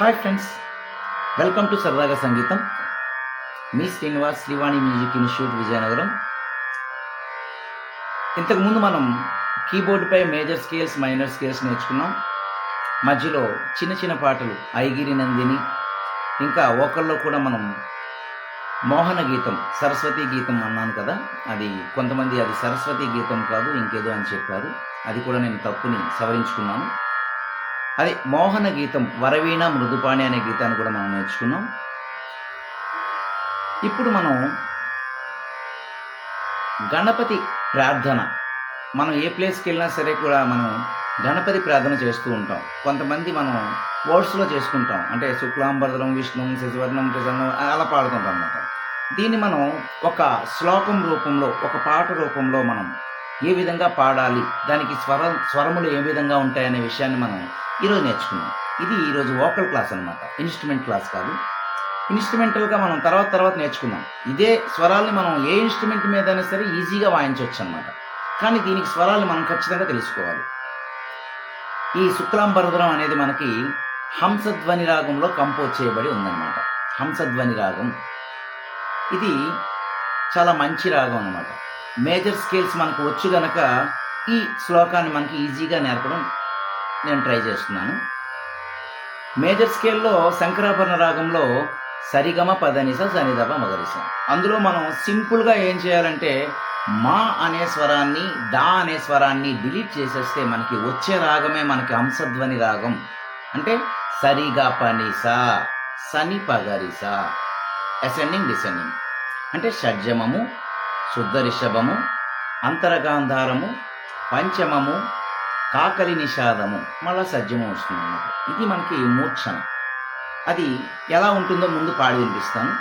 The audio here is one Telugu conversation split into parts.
హాయ్ ఫ్రెండ్స్ వెల్కమ్ టు సరదాగా సంగీతం మీ శ్రీనివాస్ శ్రీవాణి మ్యూజిక్ ఇన్స్టిట్యూట్ విజయనగరం. ఇంతకుముందు మనం కీబోర్డుపై మేజర్ స్కేల్స్ మైనర్ స్కేల్స్ నేర్చుకున్నాం. మధ్యలో చిన్న చిన్న పాటలు ఐగిరి నందిని ఇంకా ఓకల్లో కూడా మనం మోహన గీతం సరస్వతి గీతం అన్నాను కదా. అది కొంతమంది అది సరస్వతి గీతం కాదు ఇంకేదో అని చెప్పారు. అది కూడా నేను తప్పుని సవరించుకున్నాను. అదే మోహన గీతం వరవీణ మృదుపాణి అనే గీతాన్ని కూడా మనం నేర్చుకున్నాం. ఇప్పుడు మనం గణపతి ప్రార్థన. మనం ఏ ప్లేస్కి వెళ్ళినా సరే కూడా మనం గణపతి ప్రార్థన చేస్తూ ఉంటాం. కొంతమంది మనం వర్డ్స్లో చేసుకుంటాం. అంటే శుక్లాంబరదనం విష్ణు శశివర్ణం ప్రసన్నం అలా పాడుతుంటాం అనమాట దీన్ని మనం ఒక శ్లోకం రూపంలో ఒక పాట రూపంలో మనం ఏ విధంగా పాడాలి దానికి స్వర స్వరములు ఏ విధంగా ఉంటాయనే విషయాన్ని మనం ఈరోజు నేర్చుకున్నాం. ఇది ఈరోజు వోకల్ క్లాస్ అనమాట ఇన్స్ట్రుమెంట్ క్లాస్ కాదు. ఇన్స్ట్రుమెంటల్గా మనం తర్వాత తర్వాత నేర్చుకున్నాం ఇదే స్వరాల్ని మనం ఏ ఇన్స్ట్రుమెంట్ మీదైనా సరే ఈజీగా వాయించవచ్చు అనమాట కానీ దీనికి స్వరాలు మనం ఖచ్చితంగా తెలుసుకోవాలి. ఈ శుక్లాంబరధరం అనేది మనకి హంసధ్వని రాగంలో కంపోజ్ చేయబడి ఉందన్నమాట. హంసధ్వని రాగం. ఇది చాలా మంచి రాగం అనమాట మేజర్ స్కేల్స్ మనకు వచ్చు గనక ఈ శ్లోకాన్ని మనకి ఈజీగా నేర్పడం నేను ట్రై చేస్తున్నాను. మేజర్ స్కేల్లో శంకరాభరణ రాగంలో సరిగమ పదనిస సనిదప మగరిస. అందులో మనం సింపుల్గా ఏం చేయాలంటే మా అనే స్వరాన్ని దా అనే స్వరాన్ని డిలీట్ చేసేస్తే మనకి వచ్చే రాగమే మనకి అంశధ్వని రాగం. అంటే సరిగా పనిస సని పగరిస. Ascending descending. అంటే షడ్జమము శుద్ధ రిషభము అంతరగాంధారము పంచమము కాకలి నిషాదము మళ్ళా సజ్జము వస్తుంది. అన్నమాట ఇది మనకి మూర్ఛన. అది ఎలా ఉంటుందో ముందు పాడి వినిపిస్తాను.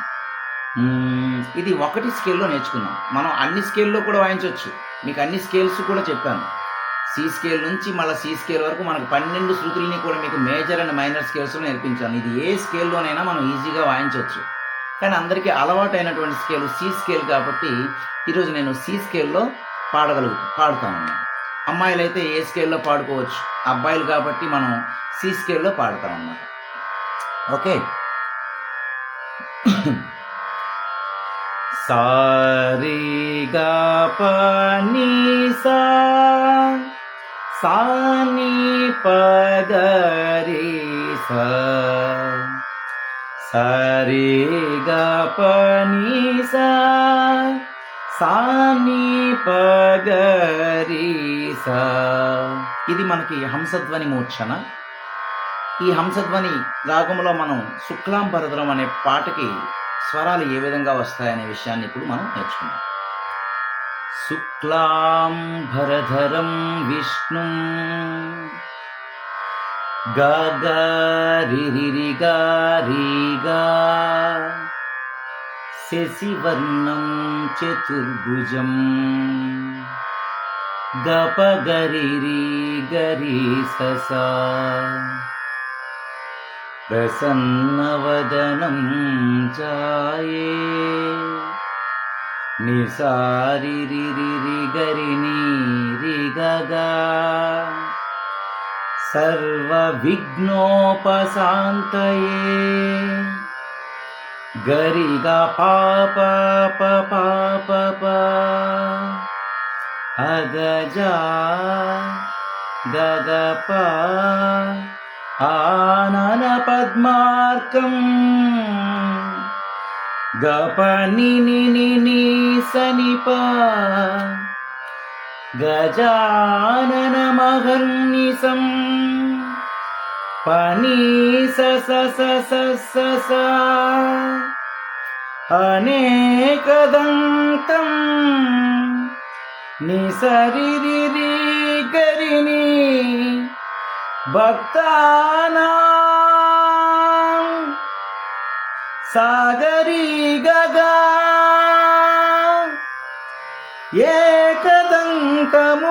ఇది ఒకటి స్కేల్లో నేర్చుకున్నాం. మనం అన్ని స్కేల్లో కూడా వాయించవచ్చు మీకు అన్ని స్కేల్స్ కూడా చెప్పాను. సి స్కేల్ నుంచి మళ్ళీ సి స్కేల్ వరకు మనకు పన్నెండు శృతుల్ని కూడా మీకు మేజర్ అండ్ మైనర్ స్కేల్స్లో నేర్పించాను. ఇది ఏ స్కేల్లోనైనా మనం ఈజీగా వాయించవచ్చు కానీ అందరికీ అలవాటు అయినటువంటి స్కేల్ సి స్కేల్ కాబట్టి ఈరోజు నేను సి స్కేల్లో పాడగలుగు పాడుతాను అన్నమాట అమ్మాయిలు అయితే ఏ స్కేల్లో పాడుకోవచ్చు? అబ్బాయిలు కాబట్టి మనం సి స్కేల్లో పాడతాం అన్నమాట. ఓకే. సారీగా పని సా సాని పగరి సా సరిగా పని సా సాని ఇది మనకి హంసధ్వని మూర్ఛన. ఈ హంసధ్వని రాగంలో మనం శుక్లాం భరద్రం అనే పాటకి స్వరాలు ఏ విధంగా వస్తాయనే విషయాన్ని ఇప్పుడు మనం నేర్చుకుందాం. శుక్లాంబరధరం విష్ణు గారిరిగా శశివర్ణం चतुर्भुजम्। गपगरिगरीस प्रसन्नवदनं चाये। निसारिरिरिगरिनीरिगगा। सर्वविघ्नोपशान्तये। గరిగా పాప పాప అగజా దగప ఆనన పద్మార్కం. గపని నిని సనిప. గజానన మహర్నిసం పని స స స స స స. అనేకదంతం నిసరిరి గరిని భక్తానా సాగరి గగా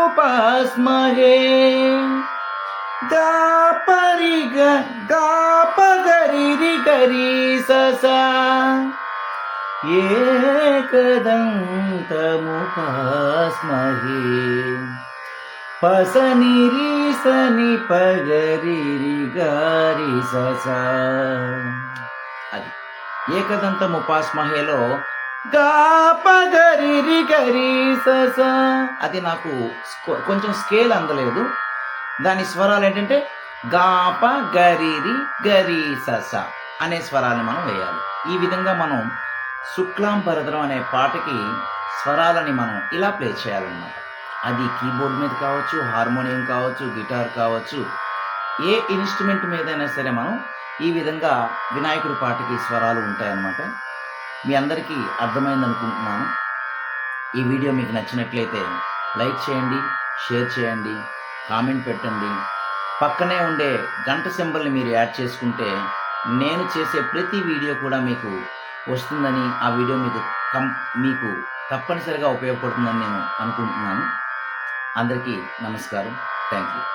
ఏకదంతముపాస్మహే దాపరిగ దాపగరిరి గరి ససా ఏకదంతముపాస్మహే. పసని రీ సని గారి సస. అది ఏకదంతము పాస్మహేలో గా పగరి గరి సస. అది నాకు కొంచెం స్కేల్ అందలేదు. దాని స్వరాలు ఏంటంటే గాప గరిరి గరి సస అనే స్వరాన్ని మనం వేయాలి. ఈ విధంగా మనం శుక్లాం భరద్రం అనే పాటకి స్వరాలని మనం ఇలా ప్లే చేయాలన్నమాట. అది కీబోర్డ్ మీద కావచ్చు హార్మోనియం కావచ్చు గిటార్ కావచ్చు ఏ ఇన్స్ట్రుమెంట్ మీదైనా సరే మనం ఈ విధంగా వినాయకుడి పాటకి స్వరాలు ఉంటాయన్నమాట. మీ అందరికీ అర్థమైంది అనుకుంటున్నాను. ఈ వీడియో మీకు నచ్చినట్లయితే లైక్ చేయండి షేర్ చేయండి కామెంట్ పెట్టండి. పక్కనే ఉండే గంట సింబల్ని మీరు యాడ్ చేసుకుంటే నేను చేసే ప్రతి వీడియో కూడా మీకు వస్తుందని ఆ వీడియో మీకు కం మీకు తప్పనిసరిగా ఉపయోగపడుతుందని నేను అనుకుంటున్నాను. అందరికీ నమస్కారం. Thank you